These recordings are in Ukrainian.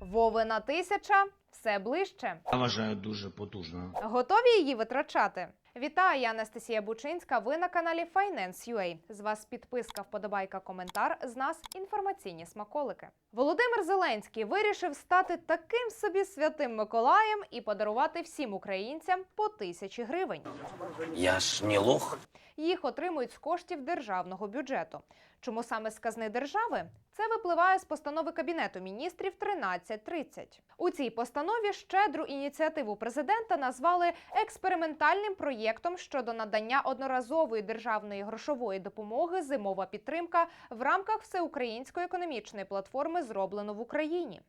Вовина тисяча все ближче. Я вважаю дуже потужно. Готові її витрачати? Вітаю, я Анастасія Бучинська. Ви на каналі Finance.ua. З вас підписка, вподобайка, коментар. З нас інформаційні смаколики. Володимир Зеленський вирішив стати таким собі святим Миколаєм і подарувати всім українцям по тисячі гривень. Я ж не лох. Їх отримують з коштів державного бюджету. Чому саме з казни держави? Це випливає з постанови Кабінету міністрів 1330. У цій постанові щедру ініціативу президента назвали експериментальним проєктом щодо надання одноразової державної грошової допомоги зимова підтримка в рамках всеукраїнської економічної платформи зроблено в Україні.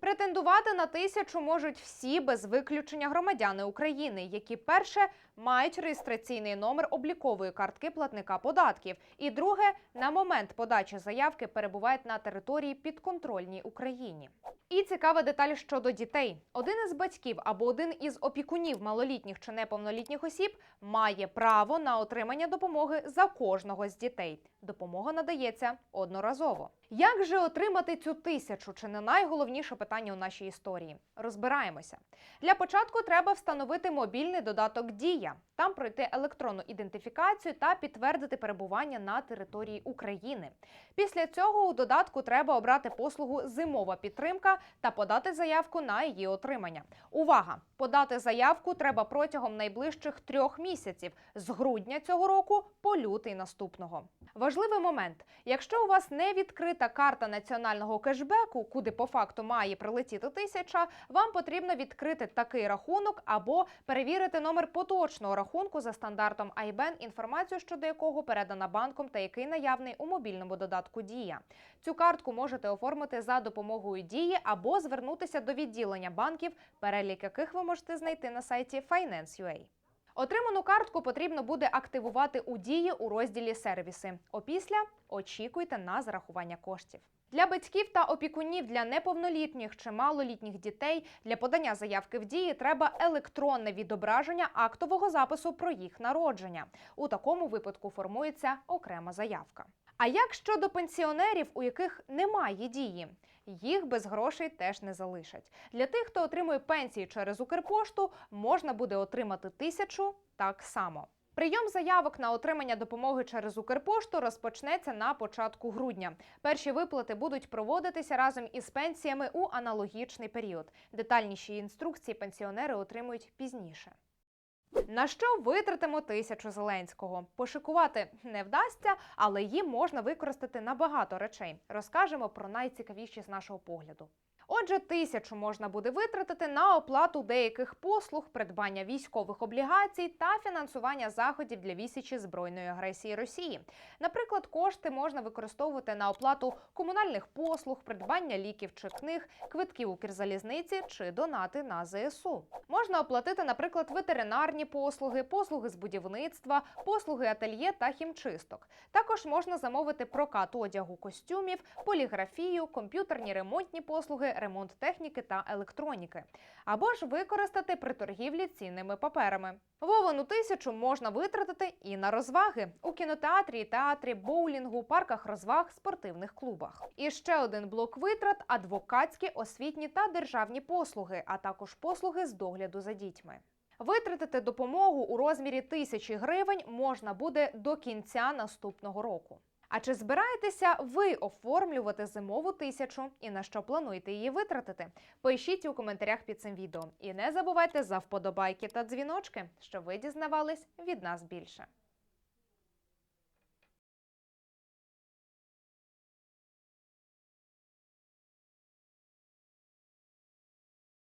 Претендувати на тисячу можуть всі без виключення громадяни України, які перше мають реєстраційний номер облікової картки платника податків, і друге на момент подачі заявки перебувають на території підконтрольній Україні. І цікава деталь щодо дітей: один із батьків або один із опікунів малолітніх чи неповнолітніх осіб має право на отримання допомоги за кожного з дітей. Допомога надається одноразово. Як же отримати цю тисячу? Чи не найголовніше питання у нашій історії? Розбираємося. Для початку треба встановити мобільний додаток Дія, там пройти електронну ідентифікацію та підтвердити перебування на території України. Після цього у додатку треба обрати послугу Зимова підтримка та подати заявку на її отримання. Увага! Подати заявку треба протягом найближчих трьох місяців з грудня цього року по лютий наступного. Важливий момент: якщо у вас не відкрита карта національного кешбеку, куди по факту має прилетіти тисяча, вам потрібно відкрити такий рахунок або перевірити номер поточного рахунку за стандартом IBAN, інформацію щодо якого передана банком та який наявний у мобільному додатку Дія. Цю картку можете оформити за допомогою дії або звернутися до відділення банків, перелік яких ви можете знайти на сайті Finance.ua. Отриману картку потрібно буде активувати у дії у розділі сервіси. Опісля очікуйте на зарахування коштів. Для батьків та опікунів для неповнолітніх чи малолітніх дітей для подання заявки в дії треба електронне відображення актового запису про їх народження. У такому випадку формується окрема заявка. А як щодо пенсіонерів, у яких немає дії? Їх без грошей теж не залишать. Для тих, хто отримує пенсії через Укрпошту, можна буде отримати тисячу так само. Прийом заявок на отримання допомоги через Укрпошту розпочнеться на початку грудня. Перші виплати будуть проводитися разом із пенсіями у аналогічний період. Детальніші інструкції пенсіонери отримують пізніше. На що витратимо тисячу Зеленського? Пошикувати не вдасться, але її можна використати на багато речей. Розкажемо про найцікавіші з нашого погляду. Отже, тисячу можна буде витратити на оплату деяких послуг, придбання військових облігацій та фінансування заходів для відсічі збройної агресії Росії. Наприклад, кошти можна використовувати на оплату комунальних послуг, придбання ліків чи книг, квитків Укрзалізниці чи донати на ЗСУ. Можна оплатити, наприклад, ветеринарні послуги, послуги з будівництва, послуги ательє та хімчисток. Також можна замовити прокат одягу, костюмів, поліграфію, комп'ютерні ремонтні послуги, ремонт техніки та електроніки, або ж використати при торгівлі цінними паперами. Вовину тисячу можна витратити і на розваги у кінотеатрі, театрі, боулінгу, парках розваг, спортивних клубах. І ще один блок витрат адвокатські, освітні та державні послуги, а також послуги з догляду за дітьми. Витратити допомогу у розмірі тисячі гривень можна буде до кінця наступного року. А чи збираєтеся ви оформлювати зимову тисячу і на що плануєте її витратити? Пишіть у коментарях під цим відео. І не забувайте за вподобайки та дзвіночки, щоб ви дізнавались від нас більше.